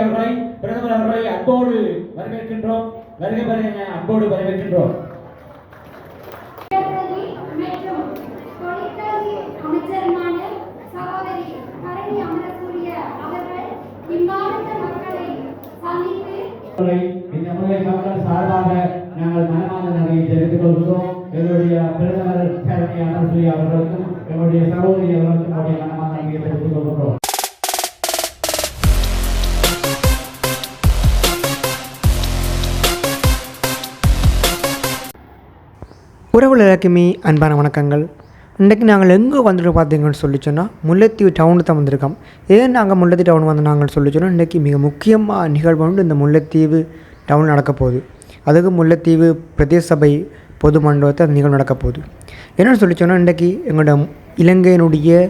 அவர்களை பிரதமர் அவர்களை அன்போடு வரவேற்கின்றோம். வருகை வருக அன்போடு வரவேற்கின்றோம். இந்த முறை மக்கள் சார்பாக நாங்கள் மனமார்ந்த நன்றியை தெரிவித்துக் கொள்கிறோம் எங்களுடைய பிரதமர் கரணி அனசூரி அவர்களுக்கும் என்னுடைய சகோதரி அவர்களுக்கும் அவருடைய மனமார்ந்த நன்றியை தெரிவித்துக் கொள்கிறோம் உறவுகள் எல்லாருக்குமே அன்பான வணக்கங்கள். இன்றைக்கு நாங்கள் எங்கே வந்துட்டு பார்த்தீங்கன்னு சொல்லி சொன்னால் முல்லைத்தீவு டவுன் தான் வந்திருக்கோம். ஏன் நாங்கள் முல்லைத்தீவு டவுன் வந்து நாங்கள் சொல்லி சொன்னால் இன்றைக்கி மிக முக்கியமாக நிகழ்வு வந்து இந்த முல்லைத்தீவு டவுன் நடக்க போகுது. அதுக்கு முல்லைத்தீவு பிரதேச சபை பொது மண்டபத்தை அந்த நிகழ்வு நடக்க போகுது. என்னென்னு சொல்லி சொன்னால் இன்றைக்கி எங்களோட இலங்கையினுடைய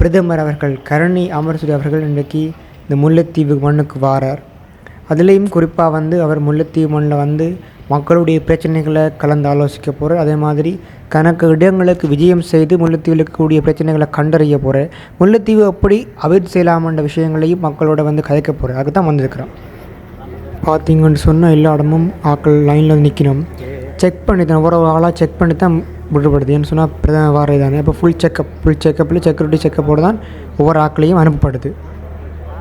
பிரதமர் அவர்கள் கரணி அமரசூரி அவர்கள் இன்றைக்கி இந்த முல்லைத்தீவு மண்ணுக்கு வாரார். அதுலேயும் குறிப்பாக வந்து அவர் முல்லைத்தீவு மண்ணில் வந்து மக்களுடைய பிரச்சனைகளை கலந்து ஆலோசிக்க போகிறார் அதே மாதிரி கணக்கு இடங்களுக்கு விஜயம் செய்து முல்லைத்தீவில் இருக்கக்கூடிய பிரச்சனைகளை கண்டறிய போகிறேன் முல்லைத்தீவு எப்படி அபிவிருத்தி செய்யலாமன்ற விஷயங்களையும் மக்களோட வந்து கதைக்க போகிறார் அதுக்கு தான் வந்திருக்கிறோம். பார்த்தீங்கன்னு சொன்னால் எல்லா இடமும் ஆட்கள் லைனில் நிற்கணும் செக் பண்ணி தான் ஒரு ஆளாக செக் பண்ணி தான் விடுபடுது. ஏன்னு சொன்னால் பிரதம வார இதானே இப்போ ஃபுல் செக்கப் ஃபுல் செக்கப்பில் செக்யூரிட்டி செக்கப்போடு தான் ஒவ்வொரு ஆட்களையும் அனுப்பப்படுது.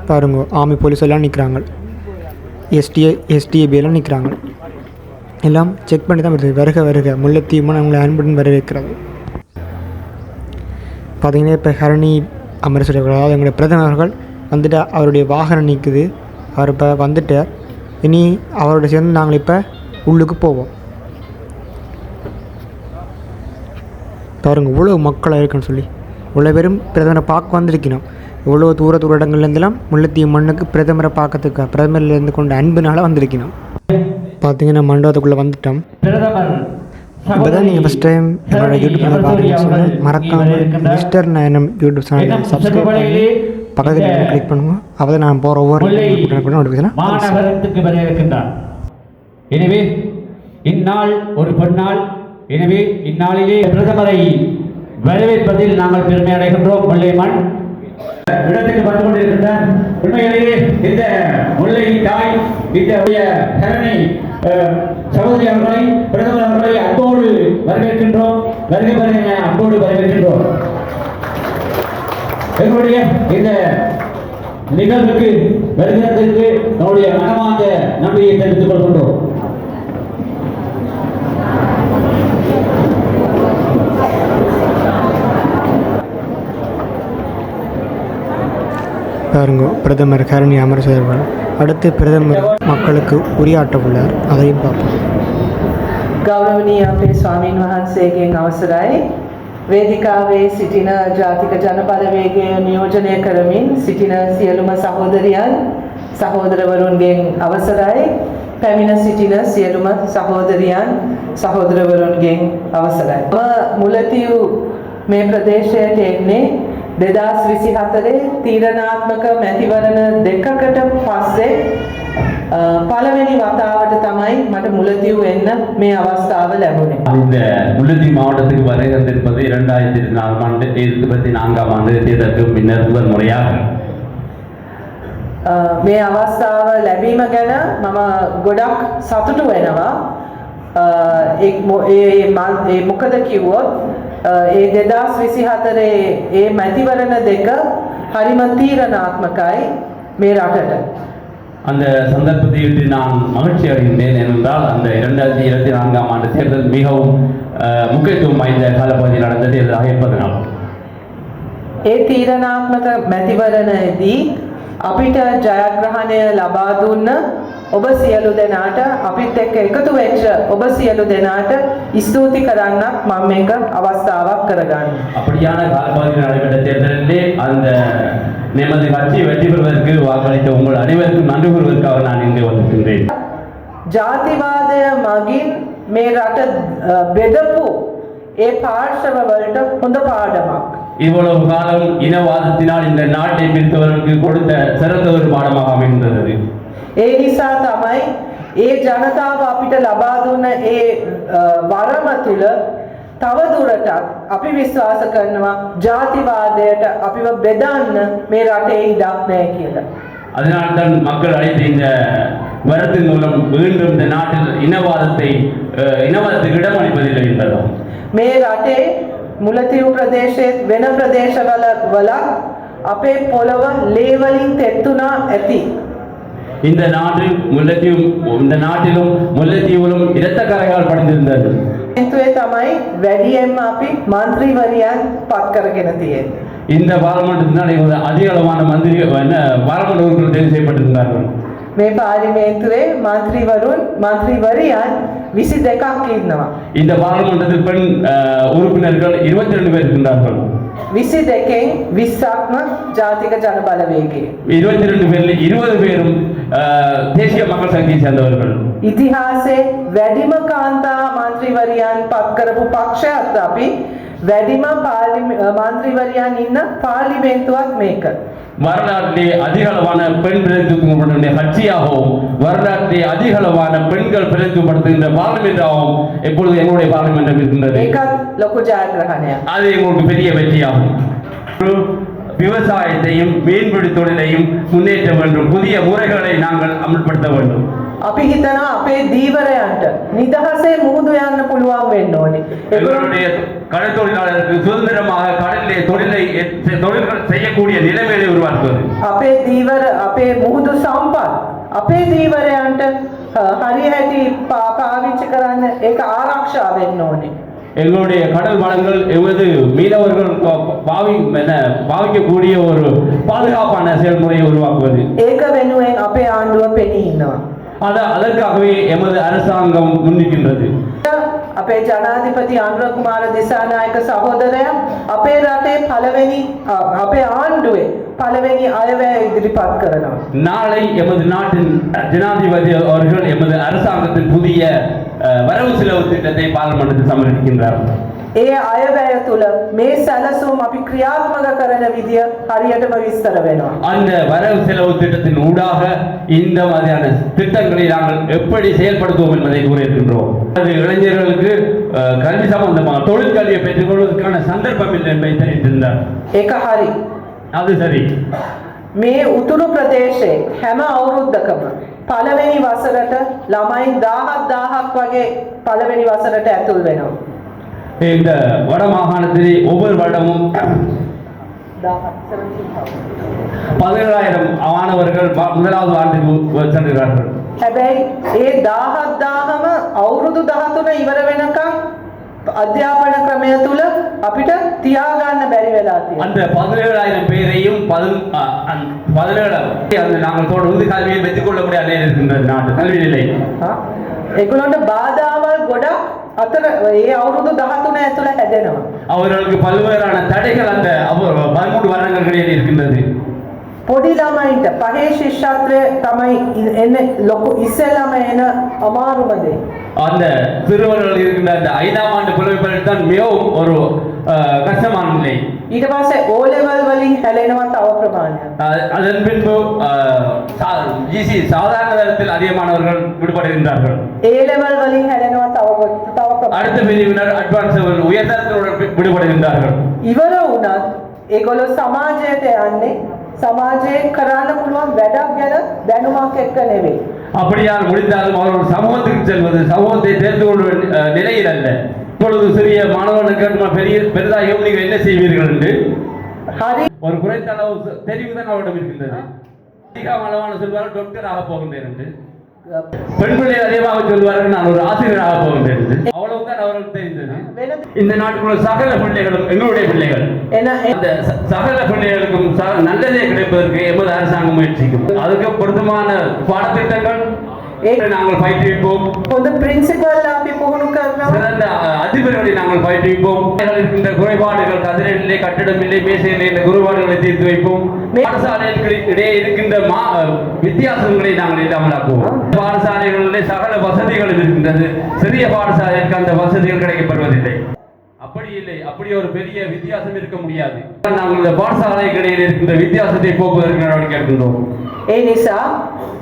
பாருங்க ஆர்மி போலீஸ் எல்லாம் நிற்கிறாங்க எஸ்டிஏ எஸ்டிஏபி எல்லாம் நிற்கிறாங்க எல்லாம் செக் பண்ணி தான் வருது. வருக வருக. முல்லைத்தீவுமான அவங்களை அன்புடன் வரவேற்கிறது. பார்த்தீங்கன்னா இப்போ ஹரணி அமரசர் அவர்கள் அதாவது எங்களுடைய பிரதமர் அவர்கள் வந்துட்டு அவருடைய வாகனம் நிற்குது அவர் இப்போ வந்துட்டார். இனி அவரோட சேர்ந்து நாங்கள் இப்போ உள்ளுக்கு போவோம். பாருங்க இவ்வளோ மக்களாக இருக்குன்னு சொல்லி. இவ்வளோ பேரும் பிரதமரை பார்க்க வந்திருக்கணும். இவ்வளோ தூர தூர இடங்கள்லேருந்துலாம் முல்லைத்தீவு மண்ணுக்கு பிரதமரை பார்க்கறதுக்கு பிரதமர்லேருந்து கொண்ட அன்புனால வந்திருக்கணும். பார்த்தீங்கன்னா மண்டபத்துக்குள்ளே வந்துட்டோம். இப்போ தான் நீங்கள் ஃபஸ்ட் டைம் என்னோட யூடியூப் சேனல் சொன்னால் மறக்காமல் மிஸ்டர் நயனம் யூடியூப் சேனலை சப்ஸ்கிரைப் பண்ணி பக்கத்தில் கிளிக் பண்ணுங்க. அப்போ நான் போகிற ஒவ்வொரு நோட்டிஃபிகேஷன் எனவே இந்நாள் ஒரு பொன்னாள் எனவே இந்நாளிலே பிரதமரை வரவேற்பதில் நாங்கள் பெருமை அடைகின்றோம் முல்லை மண். இடத்துக்கு வந்து கொண்டிருக்கின்ற உண்மையிலேயே இந்த முல்லை தாய் இந்த அஹ், சகோதரி அவர்களை பிரதமர் அவர்களை அன்போடு வரவேற்கின்றோம். வருகை வருகை அன்போடு வரவேற்கின்றோம். எங்களுடைய இந்த நிகழ்வுக்கு வருகிறதுக்கு நம்முடைய மனமார்ந்த நன்றியை தெரிவித்துக் கொள்கின்றோம். பாருங்க பிரதமர் கரணி அமரசேர்வன் அடுத்து பிரதமர் மக்களுக்கு உரையாற்ற உள்ளார் அதையும் பார்ப்போம் ගෞරවනීය අපේ ස්වාමීන් වහන්සේගෙන් අවසරයි වේදිකාවේ සිටින ජාතික ජනබලවේගය නියෝජනය කරමින් සිටින සියලුම සහෝදරියන් සහෝදරවරුන්ගෙන් අවසරයි පැමිණ සිටින සියලුම සහෝදරියන් සහෝදරවරුන්ගෙන් අවසරයි. මම මුලතිව් මේ ප්‍රදේශයට එන්නේ දෙදස් විසි හතරේ තීරණාත්මක මැතිවරණ දෙකකට පස්සේ අ, පළවෙනි වතාවට තමයි මට මුලතිව් එන්න මේ අවස්ථාව ලැබුණේ. இந்த முல்லைத்தீவு மாவட்டத்துக்கு வருகை தந்திருப்பது இரண்டாயிரத்தி நாலாம் ஆண்டு இருபத்தி நான்காம் ஆண்டு தேர்தலுக்கு பின்னர் முதல் முறையாக අ, මේ අවස්ථාව ලැබීම ගැන මම ගොඩක් සතුටු වෙනවා. අ, ඒ මො- ඒ මල්- ඒ මොකද කිව්වොත් අ, ඒ දෙදස් විසි හතරේ ඒ මැතිවරණ දෙක හරිම තීරණාත්මකයි මේ රටට. அந்த சந்தர்ப்பத்தையிட்டு நான் மகிழ்ச்சி அடைகின்றேன் ஏனென்றால் அந்த இரண்டாயிரத்தி இருபத்தி நான்காம் ஆண்டு தேர்தல் மிகவும் அஹ், முக்கியத்துவம் வாய்ந்த காலப்பகுதியில் நடந்த தேர்தலாக இருப்பதனால் ඒ තීරණාත්මක මැතිවරණයේදී අපිට ජයග්‍රහණය ලබා දුන්න ඔබ සියලු දෙනාට අපිත් එක්ක එකතු වෙච්ච ඔබ සියලු දෙනාට ස්තුති කරන්නත් මම මේක අවස්ථාවක් කරගන්නවා. அப்படியான காலப்பகுதியில் நடைபெற்ற தேர்தலிலே அந்த நமது கட்சி வெற்றி பெறுவதற்கு வாக்களித்த உங்கள் அனைவருக்கும் நன்றி கூறுவதற்காக நான் இங்கே வந்திருக்கின்றேன் ජාතිවාදය මගින් මේ රට අ, බෙදපු ඒ පාර්ශවවලට හොඳ පාඩමක්. இவ்வளவு காலம் இனவாதத்தினால் இந்த நாட்டை பிரித்தவர்களுக்கு கொடுத்த சிறந்த ஒரு பாடமாக அமைந்தது ඒ නිසා තමයි ඒ ජනතාව අපිට ලබා දුන්න ඒ අ, වරම තුළ තව දුරටත් අපි විශ්වාස කරනවා ජාතිවාදයට අපිව බෙදන්න මේ රටේ ඉඩක් නැහැ කියලා. அதனால் தான் மக்கள் அழைத்த இந்த வரத்தின் மூலம் மீண்டும் இந்த நாட்டில் இனவாதத்தை அஹ், இனவாதத்துக்கு இடமளிப்பதில்லை என்பதாகும் මේ රටේ මුලතිව් ප්‍රදේශයේත් වෙන ප්‍රදේශවල වල අපේ පොළව ලේවලින් තෙත්තුනා ඇති. இந்த நாட்டில் முல்லைத்தீவு இந்த நாட்டிலும் முல்லைத்தீவிலும் இரத்த கரையால் படிந்திருந்தது එතුවේ තමයි වැඩියෙන්ම අපි මන්ත්‍රීවරියන් පත් කරගෙන තියෙන්නේ. இந்த பாராளுமன்றத்தினால் இவங்க அதிக அளவான மந்திரி என்ன பாராளுமன்ற உறுப்பினர் தேர்வு செய்யப்பட்டிருந்தார்கள் මේ පාර්ලිමේන්තුවේ මන්ත්‍රීවරුන් මන්ත්‍රීවරියන් විසි දෙකක් ඉන්නවා. இந்த பாராளுமன்றத்தில் பெண் அஹ், உறுப்பினர்கள் இருபத்தி ரெண்டு பேர் இருக்கின்றார்கள் විසි දෙකෙන් විස්සක්ම ජාතික ජන බලවේගේ. இருபத்தி ரெண்டு பேரில் இருபது பேரும் அஹ், தேசிய மக்கள் சக்தியை சேர்ந்தவர்கள் ඉතිහාසේ වැඩිම කාන්තා මන්ත්‍රීවරියන් පත් කරපු පක්ෂයත් අපි වැඩිම පාර්ලිමේ- අ, මන්ත්‍රීවරියන් ඉන්න පාර්ලිමේන්තුවක් මේක. வரலாற்றிலே அதிகளவான பெண் பிரதிநிதித்துவப்படுகின்ற கட்சியாகவும் வரலாற்றிலே அதிக அளவான பெண்கள் பிரதிநிதித்துவப்படுத்துகின்ற பார்லிமெண்டாகவும் எப்பொழுது எங்களுடைய பார்லிமெண்டம் இருக்கின்றது? அது எங்களுக்கு பெரிய வெற்றியாகும். விவசாயத்தையும் மீன்பிடி தொழிலையும் முன்னேற்ற வேண்டும். புதிய முறைகளை நாங்கள் அமல்படுத்த வேண்டும். අපි හිතනවා අපේ දීවරයන්ට නිදහසේ මුහුදු යන්න පුළුවන් වෙන්න ඕනේ. ඒගොල්ලෝ எங்களுடைய கடல் தொழிலாளருக்கு சுதந்திரமாக கடலிலே தொழிலை தொழில்கள் செய்யக்கூடிய நிலைமையை உருவாக்குவது අපේ දීවර අපේ මුහුදු සම්පත් අපේ දීවරයන්ට අ, හරි හැටි පා- පාවිච්චි කරන්න ඒක ආරක්ෂා වෙන්න ඕනේ. எங்களுடைய கடல் வளங்கள் எவது மீனவர்கள் பா- பாவி என்ன பாவிக்கக்கூடிய ஒரு பாதுகாப்பான செயல்முறையை உருவாக்குவது ඒක වෙනුවෙන් අපේ ආණ්ඩුව පෙනී ඉන්නවා. அத அதற்காகவே எமது அரசாங்கம் முன்னிக்கின்றது අපේ ජනාධිපති අනුර කුමාර දිසානායක සහෝදරයා අපේ රටේ පළවෙනි අ, අපේ ආණ්ඩුවේ පළවෙනි අයවැය ඉදිරිපත් කරනවා. நாளை எமது நாட்டின் ஜனாதிபதி அவர்கள் எமது அரசாங்கத்தின் புதிய அஹ், வரவு செலவு திட்டத்தை பார்லிமெண்டத்தில் சமர்ப்பிக்கின்றார் ඒ අයවැය තුළ මේ සැලසුම් අපි ක්‍රියාත්මක කරන විදිය හරියටම විස්තර වෙනවා. அந்த வரவு செலவு திட்டத்தின் ஊடாக இந்த மாதிரியான திட்டங்களை நாங்கள் எப்படி செயல்படுத்துவோம் என்பதை கூறியிருக்கின்றோம் அது இளைஞர்களுக்கு அஹ், கல்வி சம்பந்தமாக தொழிற்கல்வியை பெற்றுக்கொள்வதற்கான சந்தர்ப்பம் இல்லை என்பதை தெரிவித்திருந்தார் ඒක හරි. அது சரி මේ උතුරු ප්‍රදේශයේ හැම අවුරුද්දකම පළවෙනි වසරට ළමයි 1000ක් 1000ක් වගේ පළවෙනි වසරට ඇතුල් වෙනවා. இந்த வட மாகாணத்திலே ஒவ்வொரு வருடமும் 1000 பதினேழாயிரம் மாணவர்கள் ம- முதலாவது ஆண்டுக்கு செல்கிறார்கள் හැබැයි ඒ 1000ක් 1000ම අවුරුදු 13 ඉවර වෙනකම් අධ්‍යාපන ක්‍රමය තුල අපිට තියාගන්න බැරි වෙලා තියෙනවා. அந்த பதினேழாயிரம் பேரையும் பதின் அ- அந்த பதினேழு அந்த நாங்கள் தொடர்ந்து கல்வியை பெற்றுக் கொள்ள முடியாத நிலையில் இருக்கின்றது நாட்டு கல்வி நிலை හා? ඒගොල්ලන්ට බාධාවල් ගොඩක් අතර ඒ අවුරුදු 13 ඇතුළ හැදෙනවා. அவர்களுக்கு பல்வேறான தடைகள் அந்த அவ- பதிமூன்று வருடங்களில் இருக்கின்றது පොඩි ළමයින්ට පහේ ශිෂ්‍යත්වය තමයි ඉ- එන්නේ ලොකු ඉස්සෙල්ලාම එන අමාරුම දේ. அந்த சிறுவர்கள் இருக்கின்ற அந்த ஐந்தாம் ஆண்டு புலமைப்பரில் தான் மிகவும் ஒரு அஹ், கஷ்டமான நிலை ඊට පස්සේ O level වලින් හැලෙනවා තව ප්‍රමාණයක්. அஹ், அதன் பின்பு ஜிசி சாதாரண தரத்தில் அதிகமானவர்கள் விடுபடுகின்றார்கள் A level වලින් හැලෙනවා තව කො- තව ප්‍රමාණයක්. அடுத்த பிரிவினர் அட்வான்ஸ் உயர்தரத்தினுடன் விடுபடுகின்றார்கள் ඉවර වුණත් ඒගොල්ලෝ සමාජයට යන්නේ සමාජයේ කරන්න පුළුවන් වැඩක් ගැන දැනුමක් එක්ක නෙවෙයි. அப்படியால் முடிந்தாலும் அவர்கள் சமூகத்துக்கு செல்வது சமூகத்தை தேர்ந்து கொள்வது அஹ், நிலையில் அல்ல இப்பொழுது சிறிய மாணவர்களுக்கு பெரிய பெரிதாகவும் நீங்கள் என்ன செய்வீர்கள் என்று? ஒரு குறைந்த அளவு தெரிவு தான் அவரிடம் இருக்கின்றது. அதிக அளவான சொல்வார்கள் டாக்டர் ஆக போகின்றேன் என்று. பிள்ளை அதிகமாக சொல்வார்கள் நான் ஒரு ஆசிரியர் ஆக போகின்றேன் அவ்வளவுதான் அவர்கள் தெரிந்தது. இந்த நாட்டுக்குள்ள சகல பிள்ளைகளும் எங்களுடைய பிள்ளைகள். அந்த சகல பிள்ளைகளுக்கும் நல்லதே கிடைப்பதற்கு எமது அரசாங்கம் முயற்சிக்கும். அதுக்கு பொருத்தமான பாடத்திட்டங்கள் நாங்கள் கட்டிடம் இல்லை இந்த குறைபாடுகளை வித்தியாசங்களை நாங்கள் இல்லாமலாக்குவோம் பாடசாலைகளிலே சகல வசதிகளும் இருக்கின்றது. சிறிய பாடசாலைக்கு அந்த வசதிகள் கிடைக்கப்படுவதில்லை. அப்படி இல்லை அப்படி ஒரு பெரிய வித்தியாசம் இருக்க முடியாது. நாங்கள் இந்த பாடசாலை கடையில் இருக்கின்ற வித்தியாசத்தை போக்குவதற்கு நடவடிக்கை எடுக்கின்றோம். ඒ නිසා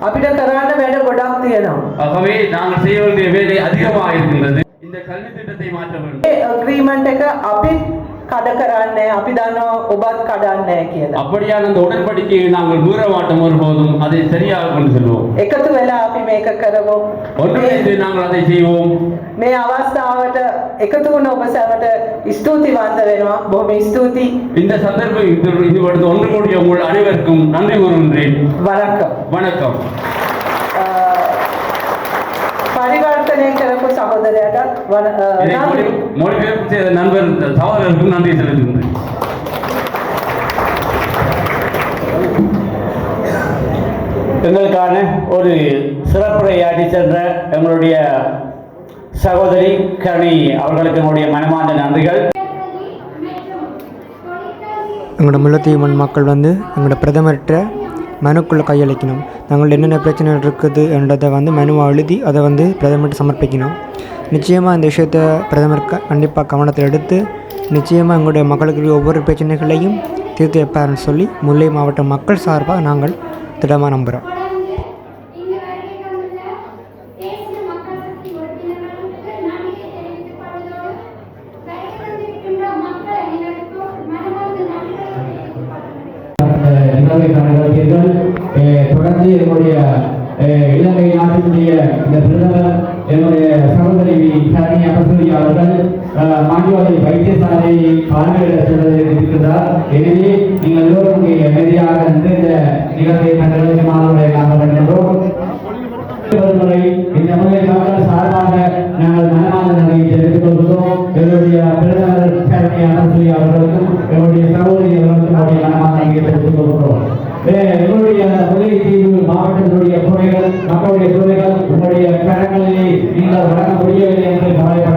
අපිට කරන්න වැඩ ගොඩක් තියෙනවා. ஆகவே நாங்கள் செய்ய வேண்டிய வேலை அதிகமாக இருக்கின்றது இந்த கல்வி திட்டத்தை மாற்ற வேண்டும் ඒ agreement එක අපි කඩ කරන්නේ අපි දන්නවා ඔබත් කඩන්නේ කියලා. அப்படியான அந்த உடன்படிக்கையை நாங்கள் மீற மாட்டோம் ஒருபோதும் அதை சரியாக கொண்டு செல்வோம் එකතු වෙලා අපි මේක කරමු. ஒன்றிணைந்து நாங்கள் அதை செய்வோம் මේ අවස්ථාවට එකතු වුණ ඔබ සැමට ස්තුතිවන්ත වෙනවා. බොහොම ස්තුතියි. இந்த சந்தர்ப்பம் இது- இது அடுத்து ஒன்று கூடிய உங்கள் அனைவருக்கும் நன்றி கூறுகின்றேன் වරක්කම්. வணக்கம் நண்பர் சவால்களுக்கும் நன்றி செலுத்துகின்றேன் எங்களுக்கான ஒரு சிறப்புரையாற்றி சென்ற எங்களுடைய சகோதரி கரணி அவர்களுக்கு என்னுடைய மனமார்ந்த நன்றிகள். எங்களோட முள்ளத்தீவு மண் மக்கள் வந்து எங்களோட பிரதமர்கிட்ட மனுக்குள்ளே கையளிக்கணும். நாங்கள் என்னென்ன பிரச்சனைகள் இருக்குது என்றதை வந்து மனுவாக எழுதி அதை வந்து பிரதமர்கிட்ட சமர்ப்பிக்கணும். நிச்சயமாக இந்த விஷயத்தை பிரதமர் க- கண்டிப்பாக கவனத்தில் எடுத்து நிச்சயமாக எங்களுடைய மக்களுக்கு ஒவ்வொரு பிரச்சனைகளையும் தீர்த்து வைப்பார்னு சொல்லி முல்லை மாவட்ட மக்கள் சார்பாக நாங்கள் திடமாக நம்புகிறோம் இலங்கை இந்த பிரதமர் என்னுடைய சகோதரி சரணி அபசூரி அவர்கள் அஹ், மாண்டியோலை வைத்தியசாலை பார்வையிட செல்வது இருக்கிறார். எனவே நீங்கள் எல்லோரும் அமைதியாக இருந்து இந்த நிகழ்வை தங்களுக்கு மாணவர்களை நாங்கள் பண்ணுகிறோம் ஒருமுறை இந்த முறை சார்பாக நாங்கள் மனமார்ந்த நன்றியை தெரிவித்துக் கொள்கிறோம். எங்களுடைய பிரதமர் சரணி அவர்களுக்கும் எங்களுடைய சகோதரி அவர்களுக்கும் நம்முடைய மனமார்ந்த நன்றியை தெரிவித்துக் கொள்கிறோம். எங்களுடைய உதவி தீவு மாவட்டத்தினுடைய துறைகள் மக்களுடைய துறைகள் உங்களுடைய கரங்களிலே நீங்கள் வழங்க முடியவில்லை என்று கவலைப்பட